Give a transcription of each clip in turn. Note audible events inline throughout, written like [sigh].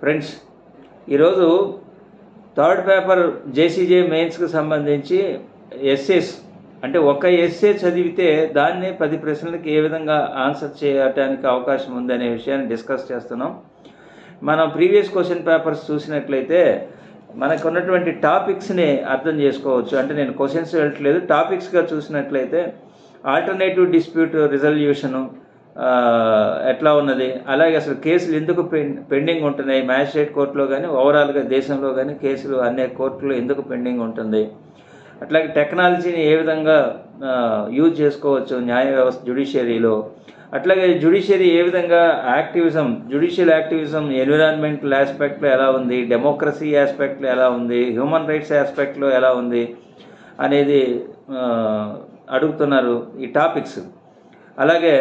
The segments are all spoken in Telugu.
ఫ్రెండ్స్ ఈరోజు థర్డ్ పేపర్ జేసీజే మెయిన్స్కి సంబంధించి ఎస్ఏస్ అంటే ఒక ఎస్ఏ చదివితే దాన్ని పది ప్రశ్నలకి ఏ విధంగా ఆన్సర్ చేయడానికి అవకాశం ఉందనే విషయాన్ని డిస్కస్ చేస్తున్నాం. మనం ప్రీవియస్ క్వశ్చన్ పేపర్స్ చూసినట్లయితే మనకు ఉన్నటువంటి టాపిక్స్ని అర్థం చేసుకోవచ్చు. అంటే నేను క్వశ్చన్స్ వెళ్ళట్లేదు టాపిక్స్గా చూసినట్లయితే ఆల్టర్నేటివ్ డిస్ప్యూట్ రిజల్యూషను ఎట్లా ఉన్నది? అలాగే అసలు కేసులు ఎందుకు పెండింగ్ ఉంటున్నాయి? మ్యాజిస్ట్రేట్ కోర్టులో కానీ ఓవరాల్గా దేశంలో కానీ కేసులు అనేక కోర్టులో ఎందుకు పెండింగ్ ఉంటుంది? అట్లాగే టెక్నాలజీని ఏ విధంగా యూజ్ చేసుకోవచ్చు న్యాయ వ్యవస్థ జ్యుడిషియరీలో? అట్లాగే జ్యుడిషియరీ ఏ విధంగా యాక్టివిజం జ్యుడిషియల్ యాక్టివిజం ఎన్విరాన్మెంటల్ ఆస్పెక్ట్లో ఎలా ఉంది? డెమోక్రసీ ఆస్పెక్ట్లో ఎలా ఉంది? హ్యూమన్ రైట్స్ ఆస్పెక్ట్లో ఎలా ఉంది? అనేది అడుగుతున్నారు ఈ టాపిక్స్. అలాగే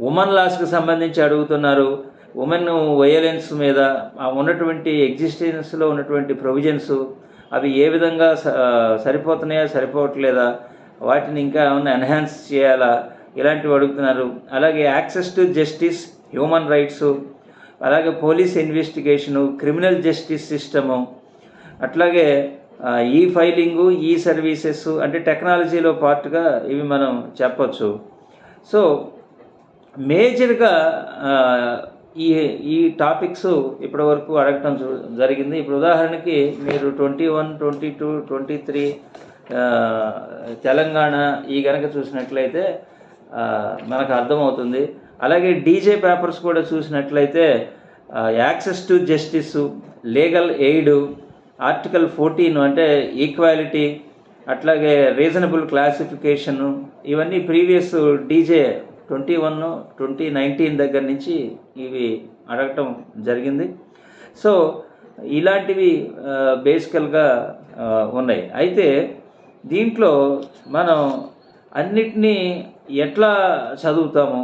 ఉమెన్ లాస్కి సంబంధించి అడుగుతున్నారు. ఉమెన్ వయలెన్స్ మీద ఉన్నటువంటి ఎగ్జిస్టెన్స్లో ఉన్నటువంటి ప్రొవిజన్స్ అవి ఏ విధంగా స- సరిపోతున్నాయా సరిపోవట్లేదా? వాటిని ఇంకా ఏమైనా ఎన్హాన్స్ చేయాలా? ఇలాంటివి అడుగుతున్నారు. అలాగే access to justice human rights అలాగే police investigation criminal justice system అట్లాగే ఈ ఫైలింగు ఈ సర్వీసెస్ అంటే టెక్నాలజీలో పార్ట్గా ఇవి మనం చెప్పచ్చు. సో మేజర్గా ఈ ఈ టాపిక్స్ ఇప్పటి వరకు అడగటం జరిగింది. ఇప్పుడు ఉదాహరణకి మీరు twenty one twenty two twenty three Telangana ఈ కనుక చూసినట్లయితే మనకు అర్థమవుతుంది. అలాగే డీజే పేపర్స్ కూడా చూసినట్లయితే access to justice legal aid article fourteen అంటే ఈక్వాలిటీ అట్లాగే రీజనబుల్ క్లాసిఫికేషను ఇవన్నీ previous DJ twenty one twenty nineteen దగ్గర నుంచి ఇవి అడగటం జరిగింది. సో ఇలాంటివి బేసికల్గా ఉన్నాయి. అయితే దీంట్లో మనం అన్నిటినీ ఎట్లా చదువుతాము?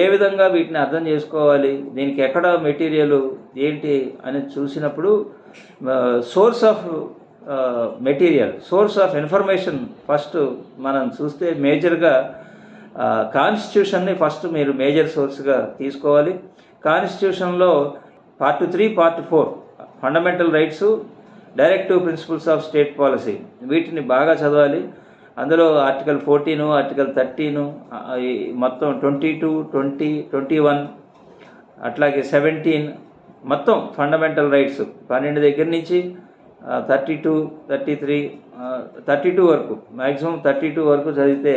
ఏ విధంగా వీటిని అర్థం చేసుకోవాలి? దీనికి ఎక్కడ మెటీరియల్ ఏంటి అని చూసినప్పుడు source of material source of information first మనం చూస్తే మేజర్గా కాన్స్టిట్యూషన్ని ఫస్ట్ మీరు మేజర్ సోర్స్గా తీసుకోవాలి. కాన్స్టిట్యూషన్లో part three part four fundamental rights directive principles of state policy వీటిని బాగా చదవాలి. అందులో ఆర్టికల్ ఫోర్టీను ఆర్టికల్ థర్టీను మొత్తం twenty two twenty twenty one అట్లాగే సెవెంటీన్ మొత్తం ఫండమెంటల్ రైట్స్ పన్నెండు దగ్గర నుంచి thirty two thirty three thirty two వరకు మ్యాక్సిమం థర్టీ టూ వరకు చదివితే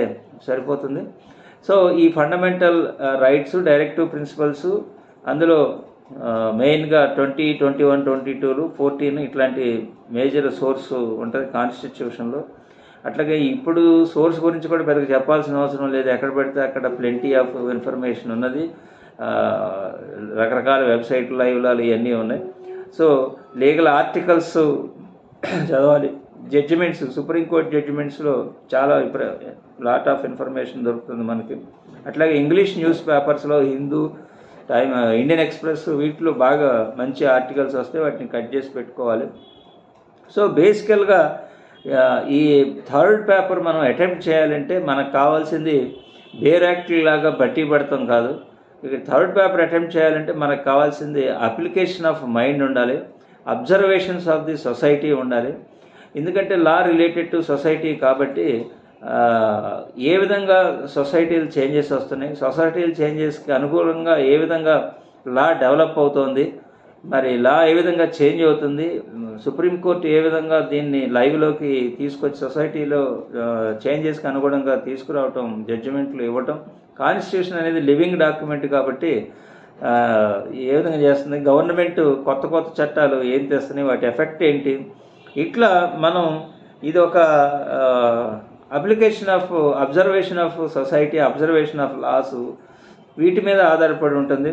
సరిపోతుంది. సో ఈ ఫండమెంటల్ రైట్స్ డైరెక్టివ్ ప్రిన్సిపల్స్ అందులో మెయిన్గా ట్వంటీ ట్వంటీ వన్ ట్వంటీ టూలు ఫోర్టీన్ ఇట్లాంటి మేజర్ సోర్స్ ఉంటుంది కాన్స్టిట్యూషన్లో అట్లాగే ఇప్పుడు సోర్స్ గురించి కూడా పెద్దగా చెప్పాల్సిన అవసరం లేదు. ఎక్కడ పెడితే అక్కడ ప్లెంటీ ఆఫ్ ఇన్ఫర్మేషన్ ఉన్నది. రకరకాల వెబ్సైట్లు లైవ్లాలు ఇవన్నీ ఉన్నాయి. సో లీగల్ ఆర్టికల్స్ చదవాలి. జడ్జిమెంట్స్ సుప్రీంకోర్టు జడ్జిమెంట్స్లో చాలా లాట్ ఆఫ్ ఇన్ఫర్మేషన్ దొరుకుతుంది మనకి. అట్లాగే ఇంగ్లీష్ న్యూస్ పేపర్స్లో హిందూ టైమ్ ఇండియన్ ఎక్స్ప్రెస్ వీటిలో బాగా మంచి ఆర్టికల్స్ వస్తే వాటిని కట్ చేసి పెట్టుకోవాలి. సో బేసికల్గా uh, ఈ థర్డ్ పేపర్ మనం అటెంప్ట్ చేయాలంటే మనకు కావాల్సింది బేర్ యాక్ట్ లాగా బట్టి పడతాం కాదు. ఇక థర్డ్ పేపర్ అటెంప్ట్ చేయాలంటే మనకు కావాల్సింది అప్లికేషన్ ఆఫ్ మైండ్ ఉండాలి అబ్జర్వేషన్స్ ఆఫ్ ది సొసైటీ ఉండాలి. ఎందుకంటే లా రిలేటెడ్ టు సొసైటీ కాబట్టి ఏ విధంగా సొసైటీలు చేంజెస్ వస్తున్నాయి సొసైటీలు చేంజెస్కి అనుకూలంగా ఏ విధంగా లా డెవలప్ అవుతోంది మరి లా ఏ విధంగా చేంజ్ అవుతుంది సుప్రీంకోర్టు ఏ విధంగా దీన్ని లైవ్లోకి తీసుకొచ్చి సొసైటీలో చేంజెస్కి అనుగుణంగా తీసుకురావటం జడ్జిమెంట్లు ఇవ్వటం కాన్స్టిట్యూషన్ అనేది లివింగ్ డాక్యుమెంట్ కాబట్టి ఏ విధంగా చేస్తుంది? గవర్నమెంట్ కొత్త కొత్త చట్టాలు ఏం తెస్తున్నాయి? వాటి ఎఫెక్ట్ ఏంటి? ఇట్లా మనం ఇది ఒక application of observation of society observation of laws వీటి మీద ఆధారపడి ఉంటుంది.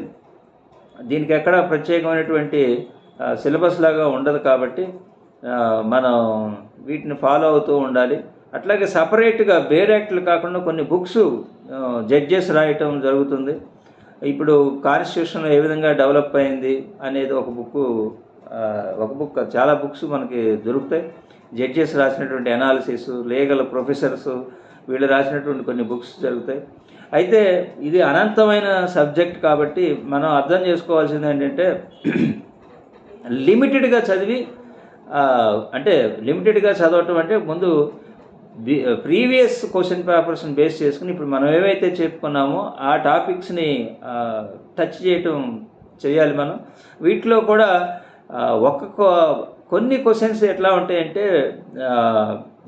దీనికి ఎక్కడ ప్రత్యేకమైనటువంటి సిలబస్ లాగా ఉండదు కాబట్టి మనం వీటిని ఫాలో అవుతూ ఉండాలి. అట్లాగే సపరేట్గా బేరాక్ట్లు కాకుండా కొన్ని బుక్స్ జడ్జెస్ రాయటం జరుగుతుంది. ఇప్పుడు కాన్స్టిట్యూషన్ ఏ విధంగా డెవలప్ అయింది అనేది ఒక బుక్ ఒక బుక్ చాలా బుక్స్ మనకి దొరుకుతాయి. జడ్జెస్ రాసినటువంటి అనాలిసిస్ లీగల్ ప్రొఫెసర్స్ వీళ్ళు రాసినటువంటి కొన్ని బుక్స్ జరుగుతాయి. అయితే ఇది అనంతమైన సబ్జెక్ట్ కాబట్టి మనం అర్థం చేసుకోవాల్సింది ఏంటంటే [clears throat] లిమిటెడ్గా చదివి అంటే లిమిటెడ్గా చదవటం అంటే ముందు ప్రీవియస్ క్వశ్చన్ పేపర్స్ని బేస్ చేసుకుని ఇప్పుడు మనం ఏవైతే చెప్పుకున్నామో ఆ టాపిక్స్ని టచ్ చేయటం చేయాలి మనం. వీటిలో కూడా ఒక్క ఒక్కొక్క కొన్ని క్వశ్చన్స్ ఎట్లా ఉంటాయంటే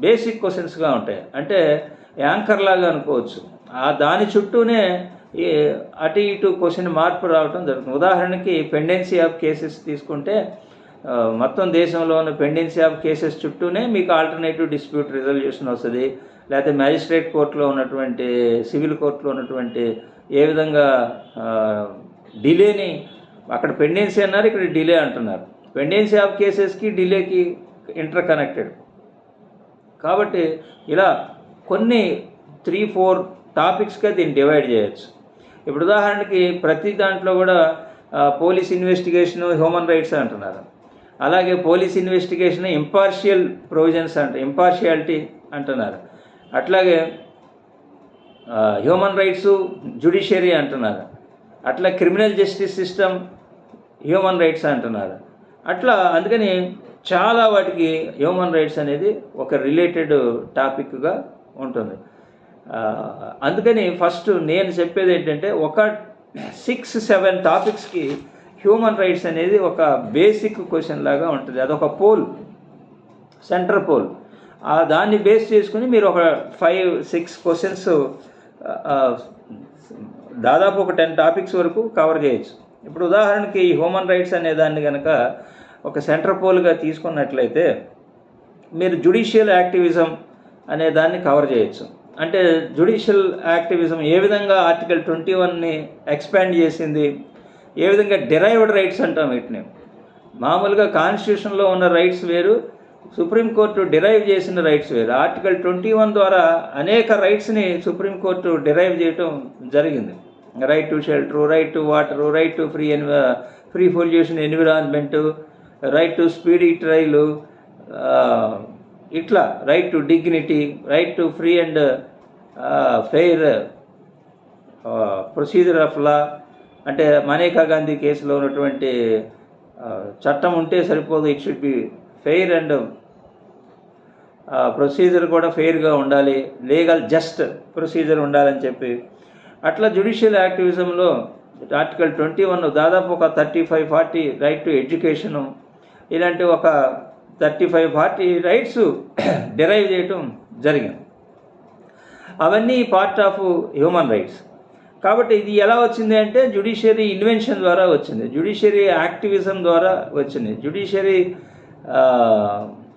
బేసిక్ క్వశ్చన్స్గా ఉంటాయి. అంటే యాంకర్ లాగా అనుకోవచ్చు. ఆ దాని చుట్టూనే ఈ అటు ఇటు క్వశ్చన్ మార్పు రావడం జరుగుతుంది. ఉదాహరణకి పెండెన్సీ ఆఫ్ కేసెస్ తీసుకుంటే మొత్తం దేశంలో ఉన్న పెండెన్సీ ఆఫ్ కేసెస్ చుట్టూనే మీకు ఆల్టర్నేటివ్ డిస్ప్యూట్ రిజల్యూషన్ వస్తుంది. లేకపోతే మ్యాజిస్ట్రేట్ కోర్టులో ఉన్నటువంటి సివిల్ కోర్టులో ఉన్నటువంటి ఏ విధంగా డిలేని అక్కడ పెండెన్సీ అన్నారు ఇక్కడ డిలే అంటున్నారు. పెండెన్సీ ఆఫ్ కేసెస్కి డిలేకి ఇంటర్ కనెక్టెడ్ కాబట్టి ఇలా కొన్ని త్రీ ఫోర్ టాపిక్స్గా దీన్ని డివైడ్ చేయొచ్చు. ఇప్పుడు ఉదాహరణకి ప్రతి దాంట్లో కూడా పోలీస్ ఇన్వెస్టిగేషన్ హ్యూమన్ రైట్స్ అంటున్నారు. అలాగే పోలీస్ ఇన్వెస్టిగేషన్ ఇంపార్షియల్ ప్రొవిజన్స్ అంట ఇంపార్షియాలిటీ అంటున్నారు. అట్లాగే హ్యూమన్ రైట్స్ జుడిషియరీ అంటున్నారు. అట్లా criminal justice system human rights అంటున్నారు. అట్లా అందుకని చాలా వాటికి హ్యూమన్ రైట్స్ అనేది ఒక రిలేటెడ్ టాపిక్గా ఉంటుంది. అందుకని ఫస్ట్ నేను చెప్పేది ఏంటంటే ఒక సిక్స్ సెవెన్ టాపిక్స్కి హ్యూమన్ రైట్స్ అనేది ఒక బేసిక్ క్వశ్చన్ లాగా ఉంటుంది. అదొక పోల్ సెంటర్ పోల్. ఆ దాన్ని బేస్ చేసుకుని మీరు ఒక ఫైవ్ సిక్స్ క్వశ్చన్స్ దాదాపు ఒక టెన్ టాపిక్స్ వరకు కవర్ చేయొచ్చు. ఇప్పుడు ఉదాహరణకి ఈ హ్యూమన్ రైట్స్ అనే దాన్ని కనుక ఒక సెంటర్ పోల్గా తీసుకున్నట్లయితే మీరు జుడిషియల్ యాక్టివిజం అనే దాన్ని కవర్ చేయొచ్చు. అంటే జుడిషియల్ యాక్టివిజం ఏ విధంగా ఆర్టికల్ ట్వంటీ వన్ని ఎక్స్పాండ్ చేసింది? ఏ విధంగా డెరైవ్డ్ రైట్స్ అంటాం వీటిని? మామూలుగా కాన్స్టిట్యూషన్లో ఉన్న రైట్స్ వేరు సుప్రీంకోర్టు డిరైవ్ చేసిన రైట్స్ వేరు. ఆర్టికల్ ట్వంటీ వన్ ద్వారా అనేక రైట్స్ని సుప్రీంకోర్టు డిరైవ్ చేయటం జరిగింది. Right to shelter right to water right to free ఎన్వ free pollution environment right to speedy trial ఇట్లా right to dignity right to free and fair procedure of law అంటే మనేకా గాంధీ కేసులో ఉన్నటువంటి చట్టం ఉంటే సరిపోదు it should be fair and procedure కూడా ఫెయిర్గా ఉండాలి లీగల్ జస్ట్ ప్రొసీజర్ ఉండాలని చెప్పి. అట్లా జుడిషియల్ యాక్టివిజంలో ఆర్టికల్ ట్వంటీ వన్ దాదాపు ఒక thirty five forty right to education ఇలాంటి ఒక thirty five forty rights derive చేయటం జరిగింది. అవన్నీ పార్ట్ ఆఫ్ హ్యూమన్ రైట్స్ కాబట్టి ఇది ఎలా వచ్చింది అంటే జుడిషియరీ ఇన్వెన్షన్ ద్వారా వచ్చింది. జుడిషియరీ యాక్టివిజం ద్వారా వచ్చింది. జుడిషియరీ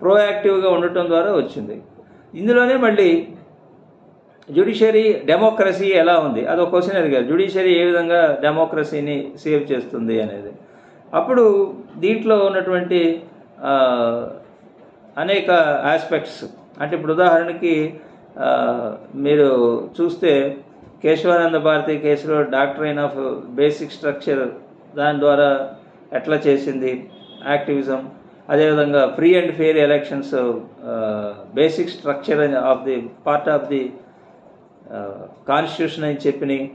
ప్రోయాక్టివ్గా ఉండటం ద్వారా వచ్చింది. ఇందులోనే మళ్ళీ జుడిషియరీ డెమోక్రసీ ఎలా ఉంది? అదొక క్వశ్చన్ అడిగారు. జుడిషియరీ ఏ విధంగా డెమోక్రసీని సేవ్ చేస్తుంది అనేది. అప్పుడు దీంట్లో ఉన్నటువంటి అనేక ఆస్పెక్ట్స్ అంటే ఇప్పుడు ఉదాహరణకి మీరు చూస్తే కేశవానంద భారతి కేసులో డాక్టరైన్ ఆఫ్ బేసిక్ స్ట్రక్చర్ దాని ద్వారా ఎట్లా చేసింది యాక్టివిజం అదేవిధంగా free and fair elections basic structure of the part of the constitution అని చెప్పినాయి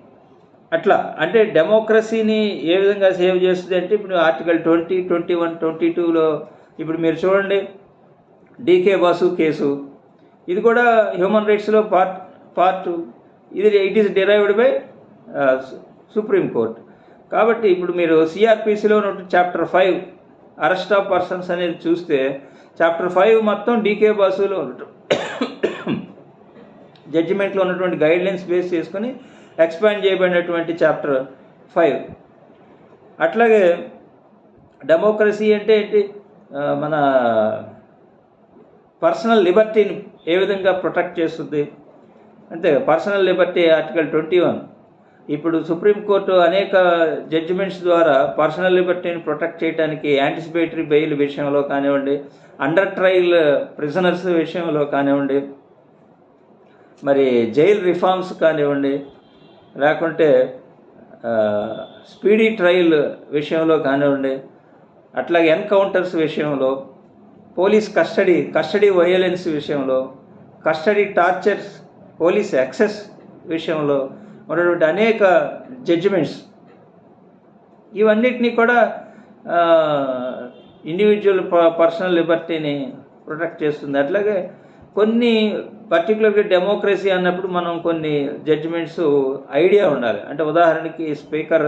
అట్లా. అంటే డెమోక్రసీని ఏ విధంగా సేవ్ చేస్తుంది అంటే ఇప్పుడు article twenty twenty one twenty టూలో ఇప్పుడు మీరు చూడండి డీకే బాసు కేసు. ఇది కూడా హ్యూమన్ రైట్స్లో పార్ట్ పార్ట్ ఇది it is derived by supreme court. కాబట్టి ఇప్పుడు మీరు సిఆర్పిసిలో ఉన్న chapter five arrest of persons అనేది చూస్తే చాప్టర్ ఫైవ్ మొత్తం డీకే బాసులో ఉండటం జడ్జిమెంట్లో ఉన్నటువంటి గైడ్లైన్స్ బేస్ చేసుకొని ఎక్స్పాండ్ చేయబడినటువంటి చాప్టర్ ఫైవ్. అట్లాగే డెమోక్రసీ అంటే ఏంటి? మన పర్సనల్ లిబర్టీని ఏ విధంగా ప్రొటెక్ట్ చేస్తుంది? అంతే personal liberty article twenty one. ఇప్పుడు సుప్రీంకోర్టు అనేక జడ్జిమెంట్స్ ద్వారా పర్సనల్ లిబర్టీని ప్రొటెక్ట్ చేయడానికి యాంటిసిపేటరీ బెయిల్ విషయంలో కానివ్వండి అండర్ ట్రయల్ ప్రిజనర్స్ విషయంలో కానివ్వండి మరి జైల్ రిఫార్మ్స్ కానివ్వండి లేకుంటే స్పీడీ ట్రయల్ విషయంలో కానివ్వండి అట్లాగే ఎన్కౌంటర్స్ విషయంలో పోలీస్ కస్టడీ కస్టడీ వయలెన్స్ విషయంలో కస్టడీ టార్చర్స్ పోలీస్ యాక్సెస్ విషయంలో ఉన్నటువంటి అనేక జడ్జిమెంట్స్ ఇవన్నిటినీ కూడా ఇండివిజువల్ పర్సనల్ లిబర్టీని ప్రొటెక్ట్ చేస్తుంది. అట్లాగే కొన్ని పర్టికులర్గా డెమోక్రసీ అన్నప్పుడు మనం కొన్ని జడ్జిమెంట్స్ ఐడియా ఉండాలి. అంటే ఉదాహరణకి స్పీకర్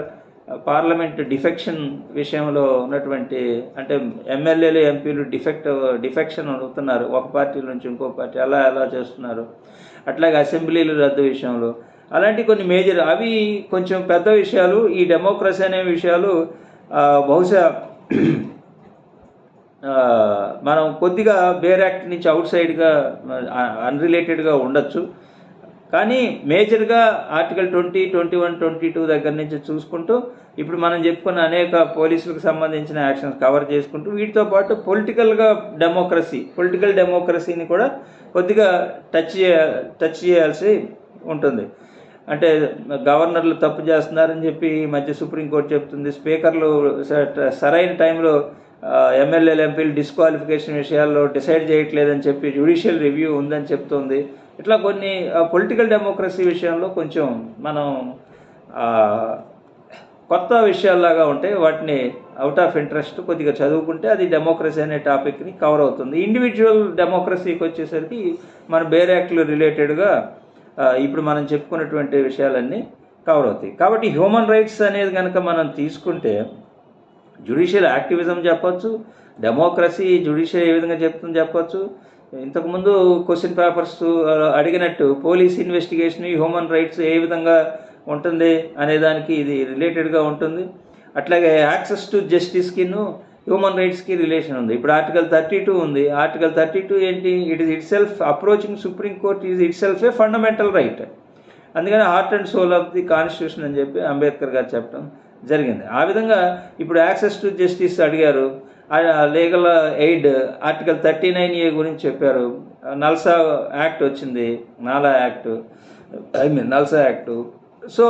పార్లమెంట్ డిఫెక్షన్ విషయంలో ఉన్నటువంటి అంటే ఎమ్మెల్యేలు ఎంపీలు డిఫెక్ట్ డిఫెక్షన్ అవుతున్నారు ఒక పార్టీ నుంచి ఇంకో పార్టీ అలా ఎలా చేస్తున్నారు. అట్లాగే అసెంబ్లీలు రద్దు విషయంలో. అలాంటి కొన్ని మేజర్ అవి కొంచెం పెద్ద విషయాలు ఈ డెమోక్రసీ అనే విషయాలు బహుశా మనం కొద్దిగా బేర్ యాక్ట్ నుంచి అవుట్ సైడ్గా అన్రిలేటెడ్గా ఉండొచ్చు. కానీ మేజర్గా article twenty twenty one twenty two దగ్గర నుంచి చూసుకుంటూ ఇప్పుడు మనం చెప్పుకున్న అనేక పోలీసులకు సంబంధించిన యాక్షన్స్ కవర్ చేసుకుంటూ వీటితో పాటు పొలిటికల్గా డెమోక్రసీ పొలిటికల్ డెమోక్రసీని కూడా కొద్దిగా టచ్ చేయ టచ్ చేయాల్సి ఉంటుంది. అంటే గవర్నర్లు తప్పు చేస్తున్నారని చెప్పి ఈ మధ్య సుప్రీంకోర్టు చెప్తుంది. స్పీకర్లు స- సరైన టైంలో ఎమ్మెల్యేలు ఎంపీలు డిస్క్వాలిఫికేషన్ విషయాల్లో డిసైడ్ చేయట్లేదని చెప్పి జ్యుడిషియల్ రివ్యూ ఉందని చెప్తోంది. ఇట్లా కొన్ని పొలిటికల్ డెమోక్రసీ విషయంలో కొంచెం మనం కొత్త విషయాల్లాగా ఉంటాయి వాటిని అవుట్ ఆఫ్ ఇంట్రెస్ట్ కొద్దిగా చదువుకుంటే అది డెమోక్రసీ అనే టాపిక్ని కవర్ అవుతుంది. ఇండివిజువల్ డెమోక్రసీకి వచ్చేసరికి మన బేర్ యాక్ట్లు రిలేటెడ్గా ఇప్పుడు మనం చెప్పుకున్నటువంటి విషయాలన్నీ కవర్ అవుతాయి. కాబట్టి హ్యూమన్ రైట్స్ అనేది కనుక మనం తీసుకుంటే జ్యుడిషియల్ యాక్టివిజం చెప్పొచ్చు. డెమోక్రసీ జ్యుడిషియల్ ఏ విధంగా చెప్తుంది చెప్పొచ్చు. ఇంతకుముందు క్వశ్చన్ పేపర్స్ అడిగినట్టు పోలీస్ ఇన్వెస్టిగేషన్ హ్యూమన్ రైట్స్ ఏ విధంగా ఉంటుంది అనే దానికి ఇది రిలేటెడ్గా ఉంటుంది. అట్లాగే యాక్సెస్ టు జస్టిస్కిను హ్యూమన్ రైట్స్కి రిలేషన్ ఉంది. ఇప్పుడు ఆర్టికల్ థర్టీ టూ ఉంది. ఆర్టికల్ థర్టీ టూ ఏంటి? It is itself approaching supreme court is itself a fundamental right అందుకని heart and soul of the constitution అని చెప్పి అంబేద్కర్ గారు చెప్పడం. జరిగింది. ఆ విధంగా ఇప్పుడు యాక్సెస్ టు జస్టిస్ అడిగారు. Legal aid article thirty nine A గురించి చెప్పారు. నల్సా యాక్ట్ వచ్చింది. నాలా act I mean NALSA act. So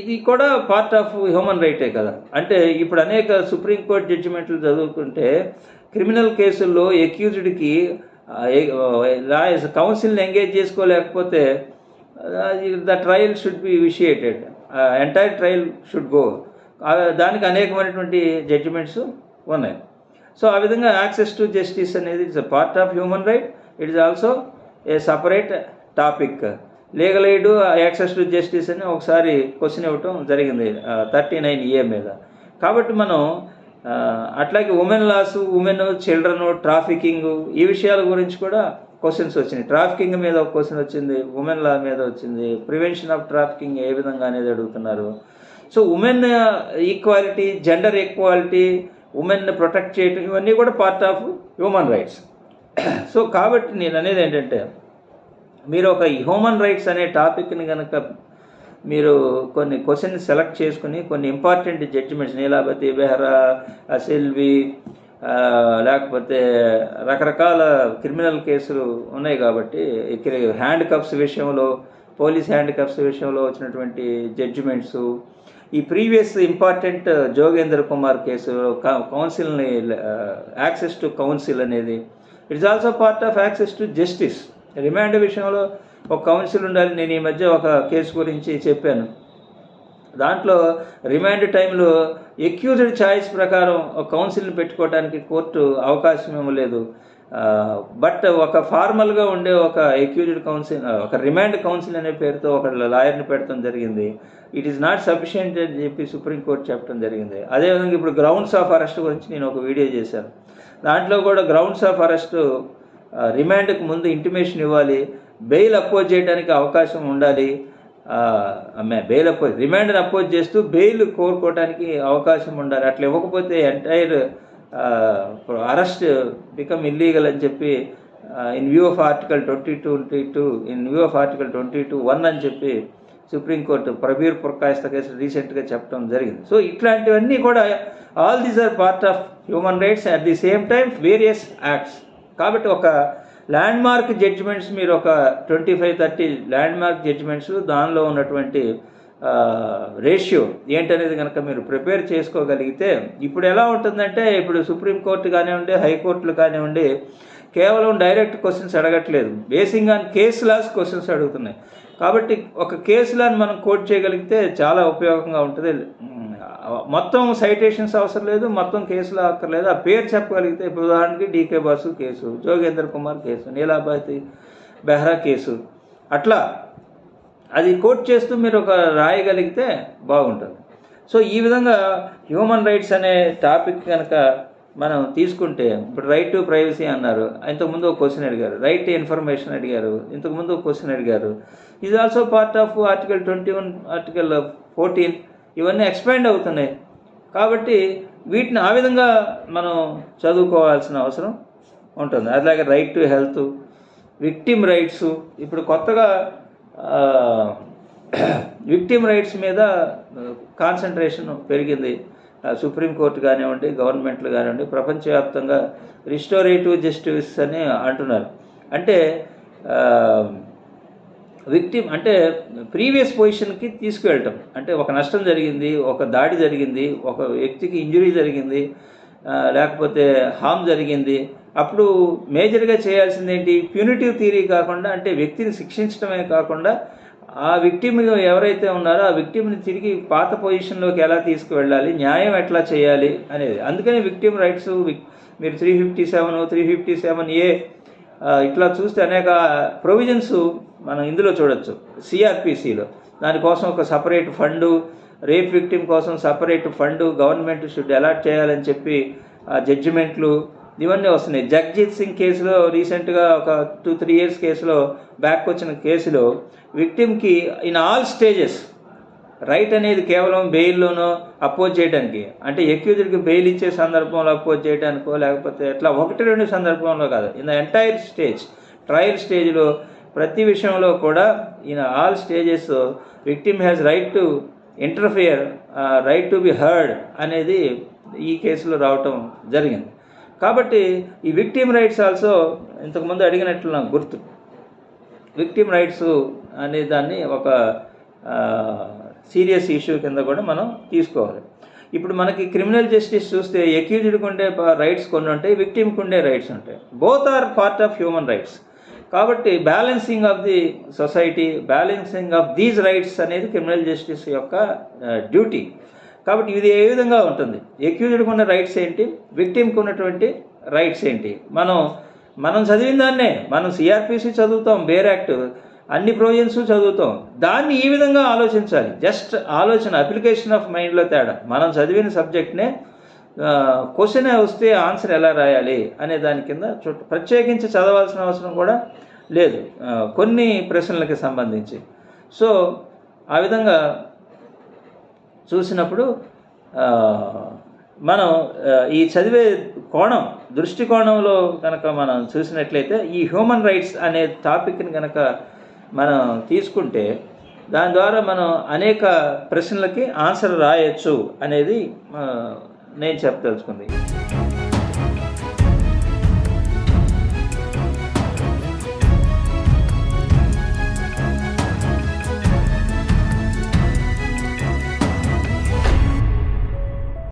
ఇది కూడా పార్ట్ ఆఫ్ హ్యూమన్ రైటే కదా. అంటే ఇప్పుడు అనేక సుప్రీంకోర్టు జడ్జిమెంట్లు చదువుకుంటే క్రిమినల్ కేసుల్లో ఎక్యూజ్డ్కి కౌన్సిల్ని engage చేసుకోలేకపోతే the trial should be initiated. Entire trial should go దానికి అనేకమైనటువంటి జడ్జిమెంట్స్ ఉన్నాయి. సో ఆ విధంగా యాక్సెస్ టు జస్టిస్ అనేది it's a part of human right it is also a separate topic legal aid access to justice అని ఒకసారి క్వశ్చన్ ఇవ్వటం జరిగింది థర్టీ నైన్ ఏ మీద. కాబట్టి మనం అట్లాగే women laws women children trafficking ఈ విషయాల గురించి కూడా క్వశ్చన్స్ వచ్చినాయి. ట్రాఫికింగ్ మీద ఒక క్వశ్చన్ వచ్చింది. ఉమెన్ లా మీద వచ్చింది. ప్రివెన్షన్ ఆఫ్ ట్రాఫికింగ్ ఏ విధంగా అనేది అడుగుతున్నారు. So women equality gender equality women protect చేయటం ఇవన్నీ కూడా part of human rights so కాబట్టి నేను అనేది ఏంటంటే మీరు ఒక హ్యూమన్ రైట్స్ అనే టాపిక్ని కనుక మీరు కొన్ని క్వశ్చన్ సెలెక్ట్ చేసుకుని కొన్ని ఇంపార్టెంట్ జడ్జిమెంట్స్ నీలాపతి బెహ్రా సెల్వి లేకపోతే రకరకాల క్రిమినల్ కేసులు ఉన్నాయి కాబట్టి ఇక్కడ హ్యాండ్ కప్స్ విషయంలో పోలీస్ హ్యాండ్ కప్స్ విషయంలో వచ్చినటువంటి జడ్జిమెంట్స్ ఈ previous important Jogendra Kumar case కౌన్సిల్ని access to counsel అనేది. It's also part of access to justice. Remand విషయంలో ఒక కౌన్సిల్ ఉండాలి. నేను ఈ మధ్య ఒక కేసు గురించి చెప్పాను. దాంట్లో రిమాండ్ టైంలో ఎక్యూజ్డ్ ఛాయిస్ ప్రకారం ఒక కౌన్సిల్ని పెట్టుకోవడానికి కోర్టు అవకాశం ఇవ్వలేదు బట్ ఒక ఫార్మల్గా ఉండే ఒక ఎక్యూజ్డ్ కౌన్సిల్ ఒక రిమాండ్ కౌన్సిల్ అనే పేరుతో ఒక లాయర్ని పెట్టడం జరిగింది. ఇట్ ఈస్ నాట్ సఫిషియంట్ అని చెప్పి సుప్రీంకోర్టు చెప్పడం జరిగింది. అదేవిధంగా ఇప్పుడు గ్రౌండ్స్ ఆఫ్ అరెస్ట్ గురించి నేను ఒక వీడియో చేశాను. దాంట్లో కూడా గ్రౌండ్స్ ఆఫ్ అరెస్ట్ రిమాండ్కి ముందు ఇంటిమేషన్ ఇవ్వాలి. బెయిల్ అపోజ్ చేయడానికి అవకాశం ఉండాలి. బెయిల్ అపోజ్ రిమాండ్ని అపోజ్ చేస్తూ బెయిల్ కోరుకోవడానికి అవకాశం ఉండాలి. అట్లా ఇవ్వకపోతే ఎంటైర్ అరెస్ట్ బికమ్ ఇల్లీగల్ అని చెప్పి in view of article twenty twenty two in view of article twenty two one అని చెప్పి సుప్రీంకోర్టు ప్రబీర్ పుర్కాయిస్త కేసు రీసెంట్గా చెప్పడం జరిగింది. సో ఇట్లాంటివన్నీ కూడా all these are part of human rights at the same time various acts. కాబట్టి ఒక ల్యాండ్ మార్క్ జడ్జిమెంట్స్ మీరు ఒక twenty five thirty landmark judgments దానిలో ఉన్నటువంటి రేషియో ఏంటనేది కనుక మీరు ప్రిపేర్ చేసుకోగలిగితే ఇప్పుడు ఎలా ఉంటుందంటే ఇప్పుడు సుప్రీంకోర్టు కానివ్వండి హైకోర్టులు కానివ్వండి కేవలం డైరెక్ట్ క్వశ్చన్స్ అడగట్లేదు. Basing on case laws questions అడుగుతున్నాయి. కాబట్టి ఒక కేసు లాని మనం కోట్ చేయగలిగితే చాలా ఉపయోగంగా ఉంటుంది. మొత్తం సైటేషన్స్ అవసరం లేదు మొత్తం కేసులు అక్కర్లేదు ఆ పేరు చెప్పగలిగితే ఇప్పుడు ఉదాహరణకి D K Basu case Jogendra Kumar case Nilabati Behera case. అట్లా అది కోట్ చేస్తూ మీరు ఒక రాయగలిగితే బాగుంటుంది. సో ఈ విధంగా హ్యూమన్ రైట్స్ అనే టాపిక్ కనుక మనం తీసుకుంటే ఇప్పుడు రైట్ టు ప్రైవసీ అన్నారు. ఇంతకుముందు ఒక క్వశ్చన్ అడిగారు. రైట్ టు ఇన్ఫర్మేషన్ అడిగారు. ఇంతకుముందు ఒక క్వశ్చన్ అడిగారు. ఇది also part of article twenty one article fourteen ఇవన్నీ ఎక్స్పాండ్ అవుతున్నాయి. కాబట్టి వీటిని ఆ విధంగా మనం చదువుకోవాల్సిన అవసరం ఉంటుంది. అలాగే right to health victim rights ఇప్పుడు కొత్తగా విక్టిమ్ రైట్స్ మీద కాన్సన్ట్రేషన్ పెరిగింది. సుప్రీంకోర్టు కానివ్వండి గవర్నమెంట్లు కానివ్వండి ప్రపంచవ్యాప్తంగా రిస్టోరేటివ్ జస్టిస్ అని అంటున్నారు. అంటే విక్టిమ్ అంటే ప్రీవియస్ పొజిషన్కి తీసుకువెళ్ళటం. అంటే ఒక నష్టం జరిగింది ఒక దాడి జరిగింది ఒక వ్యక్తికి ఇంజురీ జరిగింది లేకపోతే హామ్ జరిగింది. అప్పుడు మేజర్గా చేయాల్సింది ఏంటి ప్యూనిటివ్ థియరీ కాకుండా అంటే వ్యక్తిని శిక్షించడమే కాకుండా ఆ విక్టిమ్ ఎవరైతే ఉన్నారో ఆ విక్టిమ్ని తిరిగి పాత పొజిషన్లోకి ఎలా తీసుకువెళ్ళాలి? న్యాయం ఎట్లా చేయాలి? అనేది. అందుకని విక్టిమ్ రైట్స్ మీరు three fifty seven three fifty seven A ఇట్లా చూస్తే అనేక ప్రొవిజన్స్ మనం ఇందులో చూడొచ్చు. సిఆర్పిసిలో దానికోసం ఒక సపరేట్ ఫండు రేప్ విక్టిమ్ కోసం separate fund government should allot చేయాలని చెప్పి జడ్జిమెంట్లు ఇవన్నీ వస్తున్నాయి. జగ్జిత్ సింగ్ కేసులో రీసెంట్గా ఒక టూ త్రీ ఇయర్స్ కేసులో బ్యాక్ వచ్చిన కేసులో విక్టిమ్కి ఇన్ ఆల్ స్టేజెస్ రైట్ అనేది కేవలం బెయిల్లోనో అపోజ్ చేయడానికి అంటే ఎక్యూజ్డ్కి బెయిల్ ఇచ్చే సందర్భంలో అపోజ్ చేయడానికో లేకపోతే ఎట్లా ఒకటి రెండు సందర్భంలో కాదు. In the entire stage trial స్టేజ్లో ప్రతి విషయంలో కూడా in all stages victim has right to interfere right to be heard అనేది ఈ కేసులో రావటం జరిగింది. కాబట్టి ఈ విక్టిమ్ రైట్స్ ఆల్సో ఇంతకుముందు అడిగినట్లు నాకు గుర్తు. విక్టిమ్ రైట్స్ అనే దాన్ని ఒక uh, సీరియస్ ఇష్యూ కింద కూడా మనం తీసుకోవాలి. ఇప్పుడు మనకి క్రిమినల్ జస్టిస్ చూస్తే ఎక్యూజ్డ్కి ఉండే రైట్స్ కొన్ని ఉంటాయి విక్టిమ్కి ఉండే రైట్స్ ఉంటాయి. Both are part of human rights కాబట్టి balancing of the society balancing of these rights అనేది క్రిమినల్ జస్టిస్ యొక్క డ్యూటీ కాబట్టి ఇది ఏ విధంగా ఉంటుంది? ఎక్యూజ్డ్కి ఉన్న రైట్స్ ఏంటి? విక్టిమ్కి ఉన్నటువంటి రైట్స్ ఏంటి? మనం మనం చదివిన దాన్నే మనం సిఆర్పిసి చదువుతాం బేర్ యాక్ట్ అన్ని ప్రొవిజన్స్ చదువుతాం. దాన్ని ఈ విధంగా ఆలోచించాలి. జస్ట్ ఆలోచన అప్లికేషన్ ఆఫ్ మైండ్లో తేడా. మనం చదివిన సబ్జెక్ట్నే క్వశ్చన్ వస్తే ఆన్సర్ ఎలా రాయాలి అనే దాని కింద చుట్టూ ప్రత్యేకించి చదవాల్సిన అవసరం కూడా లేదు. కొన్ని ప్రశ్నలకి సంబంధించి. సో ఆ విధంగా చూసినప్పుడు మనం ఈ చదివే కోణం దృష్టికోణంలో కనుక మనం చూసినట్లయితే ఈ హ్యూమన్ రైట్స్ అనే టాపిక్ని కనుక మనం తీసుకుంటే దాని ద్వారా మనం అనేక ప్రశ్నలకి ఆన్సర్ రాయొచ్చు అనేది నేను చెప్పదలుచుకుంది.